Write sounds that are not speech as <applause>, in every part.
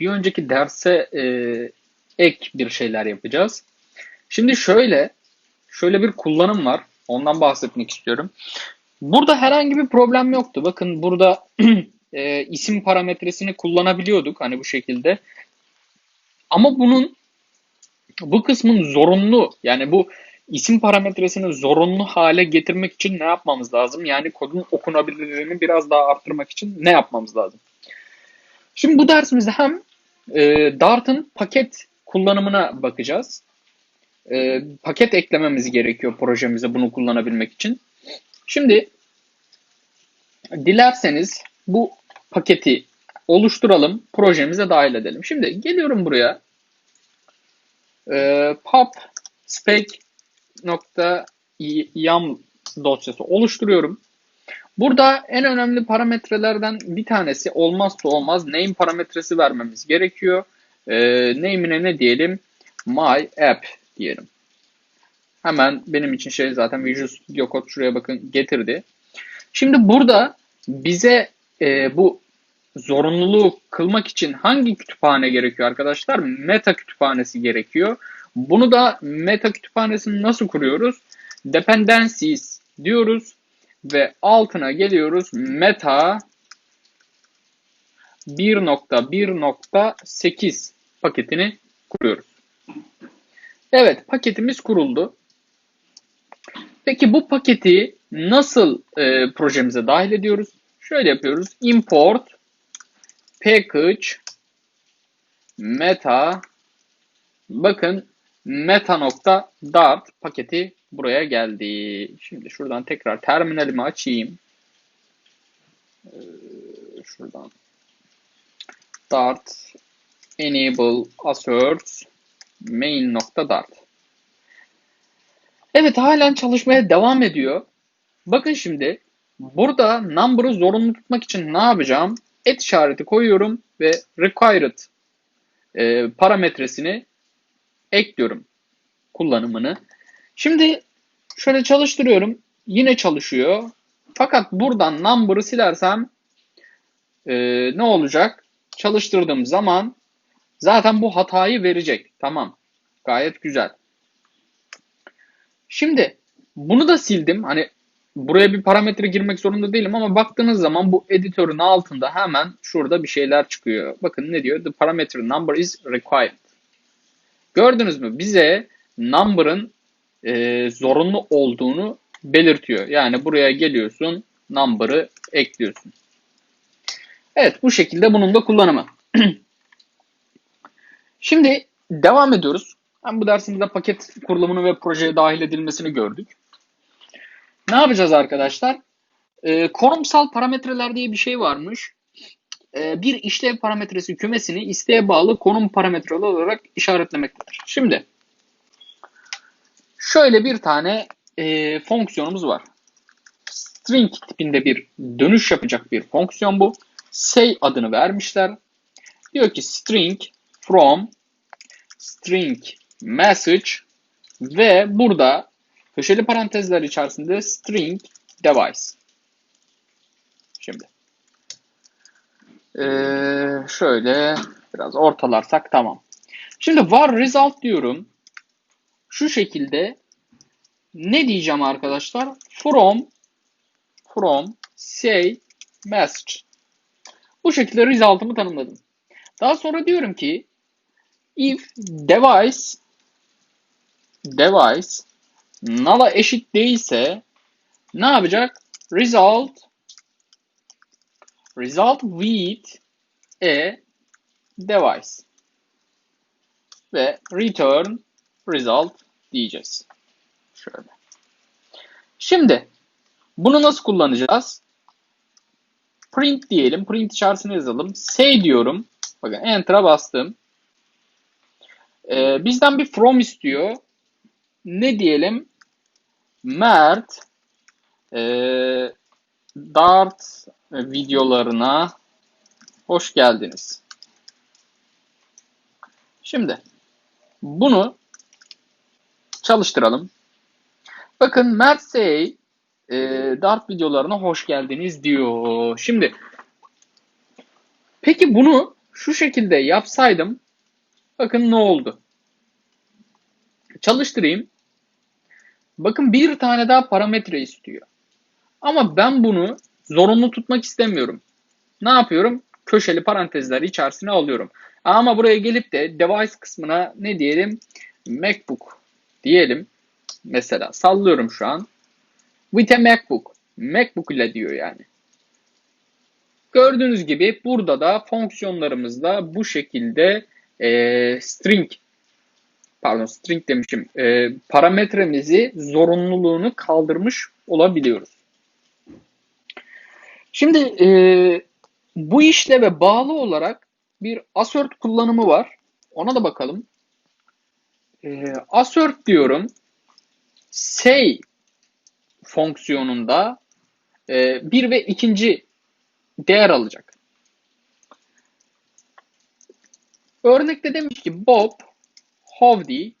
bir önceki derse e, ek bir şeyler yapacağız. Şimdi şöyle, şöyle bir kullanım var. Ondan bahsetmek istiyorum. Burada herhangi bir problem yoktu. Bakın burada <clears throat> e, isim parametresini kullanabiliyorduk hani bu şekilde. Ama bunun bu kısmın zorunlu yani bu isim parametresini zorunlu hale getirmek için ne yapmamız lazım? Yani kodun okunabilirliğini biraz daha arttırmak için ne yapmamız lazım? Şimdi bu dersimizde hem e, Dart'ın paket kullanımına bakacağız. E, paket eklememiz gerekiyor projemize bunu kullanabilmek için. Şimdi dilerseniz bu paketi oluşturalım, projemize dahil edelim. Şimdi geliyorum buraya. E, pub spec nokta yam dosyası oluşturuyorum. Burada en önemli parametrelerden bir tanesi olmazsa olmaz name parametresi vermemiz gerekiyor. E, name'ine ne diyelim? My app diyelim. Hemen benim için şey zaten Visual Studio Code şuraya bakın getirdi. Şimdi burada bize e, bu zorunluluğu kılmak için hangi kütüphane gerekiyor arkadaşlar? Meta kütüphanesi gerekiyor. Bunu da meta kütüphanesini nasıl kuruyoruz? Dependencies diyoruz ve altına geliyoruz meta 1.1.8 paketini kuruyoruz. Evet paketimiz kuruldu. Peki bu paketi nasıl e, projemize dahil ediyoruz? Şöyle yapıyoruz. Import package meta bakın meta.dart paketi buraya geldi. Şimdi şuradan tekrar terminalimi açayım. Ee, şuradan dart enable asserts main.dart Evet halen çalışmaya devam ediyor. Bakın şimdi burada number'ı zorunlu tutmak için ne yapacağım? Et işareti koyuyorum ve required e, parametresini ekliyorum kullanımını. Şimdi şöyle çalıştırıyorum. Yine çalışıyor. Fakat buradan number'ı silersem e, ne olacak? Çalıştırdığım zaman zaten bu hatayı verecek. Tamam. Gayet güzel. Şimdi bunu da sildim. Hani buraya bir parametre girmek zorunda değilim ama baktığınız zaman bu editörün altında hemen şurada bir şeyler çıkıyor. Bakın ne diyor? The parameter number is required. Gördünüz mü? Bize number'ın e, zorunlu olduğunu belirtiyor. Yani buraya geliyorsun, number'ı ekliyorsun. Evet, bu şekilde bunun da kullanımı. <clears throat> Şimdi devam ediyoruz. Hem bu dersimizde paket kurulumunu ve projeye dahil edilmesini gördük. Ne yapacağız arkadaşlar? E, konumsal parametreler diye bir şey varmış. E, bir işlev parametresi kümesini isteğe bağlı konum parametreli olarak işaretlemektedir. Şimdi şöyle bir tane e, fonksiyonumuz var. String tipinde bir dönüş yapacak bir fonksiyon bu. Say adını vermişler. Diyor ki string from string message ve burada köşeli parantezler içerisinde string device. Şimdi ee, şöyle biraz ortalarsak tamam. Şimdi var result diyorum. Şu şekilde ne diyeceğim arkadaşlar? From from say message. Bu şekilde result'ımı tanımladım. Daha sonra diyorum ki if device device null'a eşit değilse ne yapacak? Result result with a device ve return result diyeceğiz. Şöyle. Şimdi bunu nasıl kullanacağız? Print diyelim. Print içerisine yazalım. Say diyorum. Bakın Enter'a bastım. Ee, bizden bir from istiyor. Ne diyelim? Mert e, Dart videolarına hoş geldiniz. Şimdi bunu çalıştıralım. Bakın Mert Sey e, Dart videolarına hoş geldiniz diyor. Şimdi peki bunu şu şekilde yapsaydım bakın ne oldu. Çalıştırayım. Bakın bir tane daha parametre istiyor. Ama ben bunu zorunlu tutmak istemiyorum. Ne yapıyorum? Köşeli parantezler içerisine alıyorum. Ama buraya gelip de device kısmına ne diyelim? MacBook diyelim. Mesela sallıyorum şu an. With a MacBook. MacBook ile diyor yani. Gördüğünüz gibi burada da fonksiyonlarımızda bu şekilde e, string pardon string demişim e, parametremizi zorunluluğunu kaldırmış olabiliyoruz. Şimdi e, bu işleve bağlı olarak bir assert kullanımı var. Ona da bakalım. E, assert diyorum. Say fonksiyonunda e, bir ve ikinci değer alacak. Örnekte demiş ki Bob Hovdi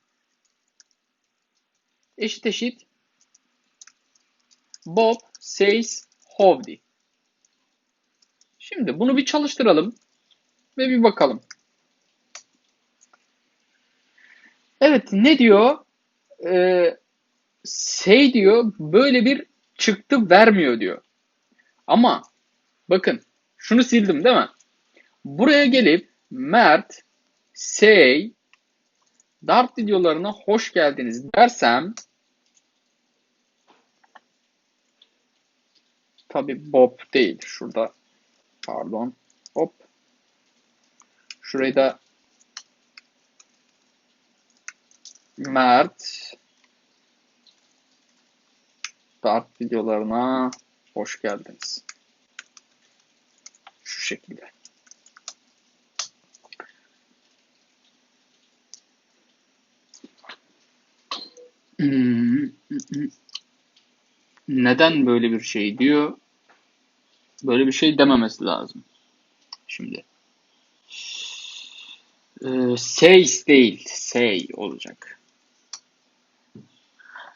eşit eşit Bob says Hovdi. Şimdi bunu bir çalıştıralım ve bir bakalım. Evet ne diyor? Ee, say diyor böyle bir çıktı vermiyor diyor. Ama bakın şunu sildim değil mi? Buraya gelip Mert say Dart videolarına hoş geldiniz dersem tabi Bob değil şurada pardon hop şurayı da Mert Dart videolarına hoş geldiniz. Şu şekilde. Hmm, Neden böyle bir şey diyor? Böyle bir şey dememesi lazım. Şimdi. Ee, says değil, say olacak.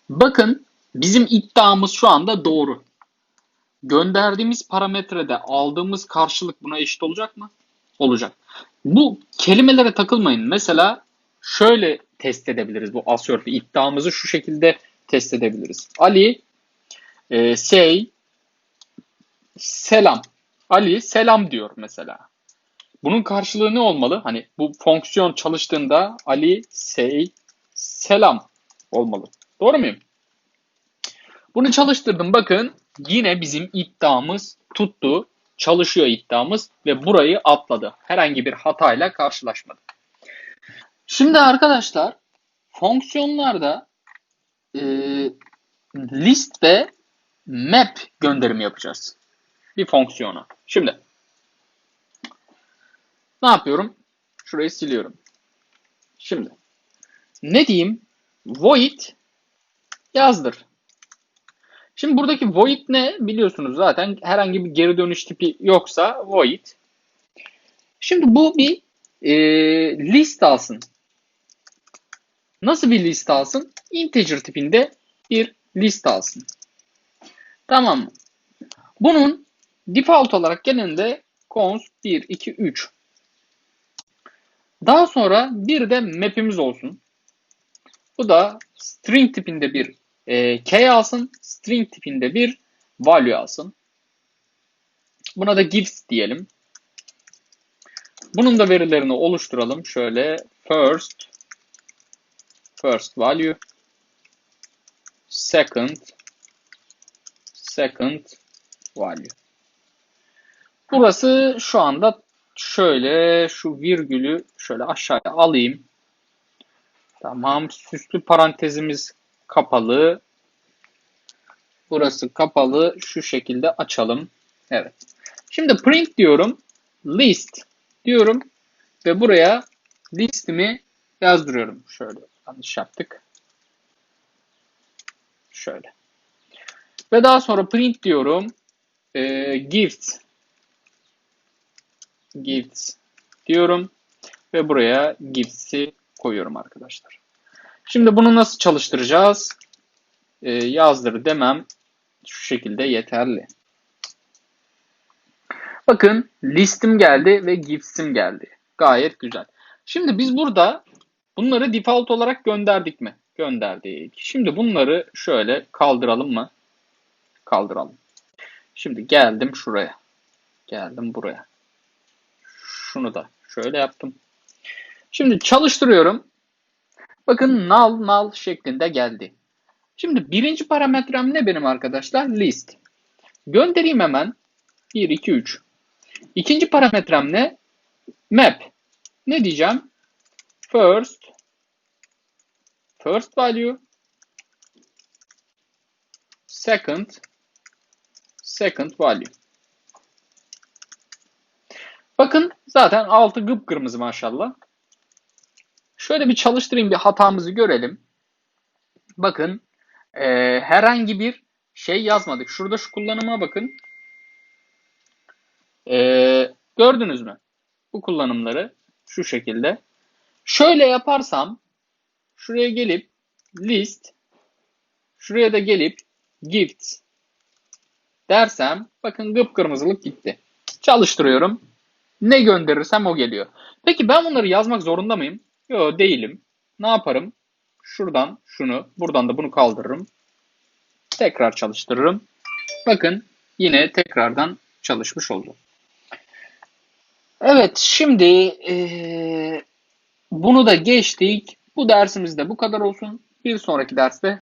Bakın bizim iddiamız şu anda doğru. Gönderdiğimiz parametrede aldığımız karşılık buna eşit olacak mı? Olacak. Bu kelimelere takılmayın. Mesela şöyle test edebiliriz bu assert'ü. iddiamızı şu şekilde test edebiliriz. Ali e, say selam. Ali selam diyor mesela. Bunun karşılığı ne olmalı? Hani bu fonksiyon çalıştığında Ali say selam olmalı. Doğru muyum? Bunu çalıştırdım. Bakın yine bizim iddiamız tuttu. Çalışıyor iddiamız ve burayı atladı. Herhangi bir hatayla karşılaşmadı. Şimdi arkadaşlar fonksiyonlarda e, list ve map gönderimi yapacağız. Bir fonksiyona. Şimdi ne yapıyorum? Şurayı siliyorum. Şimdi ne diyeyim? Void yazdır. Şimdi buradaki void ne? Biliyorsunuz zaten herhangi bir geri dönüş tipi yoksa void. Şimdi bu bir e, list alsın. Nasıl bir list alsın? Integer tipinde bir list alsın. Tamam mı? Bunun default olarak genelde cons 1, 2, 3. Daha sonra bir de map'imiz olsun. Bu da string tipinde bir e, key alsın. String tipinde bir value alsın. Buna da gives diyelim. Bunun da verilerini oluşturalım. Şöyle first first value second second value. Burası şu anda şöyle şu virgülü şöyle aşağıya alayım. Tamam. Süslü parantezimiz kapalı. Burası kapalı. Şu şekilde açalım. Evet. Şimdi print diyorum. List diyorum. Ve buraya listimi yazdırıyorum. Şöyle yanlış yaptık. Şöyle. Ve daha sonra print diyorum. E, gifts. Gifts diyorum. Ve buraya gifts'i koyuyorum arkadaşlar. Şimdi bunu nasıl çalıştıracağız? Ee, yazdır demem şu şekilde yeterli. Bakın listim geldi ve gifts'im geldi. Gayet güzel. Şimdi biz burada bunları default olarak gönderdik mi? Gönderdik. Şimdi bunları şöyle kaldıralım mı? Kaldıralım. Şimdi geldim şuraya. Geldim buraya. Şunu da şöyle yaptım. Şimdi çalıştırıyorum. Bakın null null şeklinde geldi. Şimdi birinci parametrem ne benim arkadaşlar? List. Göndereyim hemen. 1, 2, 3. İkinci parametrem ne? Map. Ne diyeceğim? First first value second second value. Bakın zaten altı kıpkırmızı maşallah. Şöyle bir çalıştırayım bir hatamızı görelim. Bakın e, herhangi bir şey yazmadık. Şurada şu kullanıma bakın. E, gördünüz mü? Bu kullanımları şu şekilde. Şöyle yaparsam şuraya gelip list şuraya da gelip gifts dersem bakın kıpkırmızılık gitti. Çalıştırıyorum. Ne gönderirsem o geliyor. Peki ben bunları yazmak zorunda mıyım? Yok değilim. Ne yaparım? Şuradan şunu, buradan da bunu kaldırırım. Tekrar çalıştırırım. Bakın yine tekrardan çalışmış oldu. Evet şimdi eee, bunu da geçtik. Bu dersimizde bu kadar olsun. Bir sonraki derste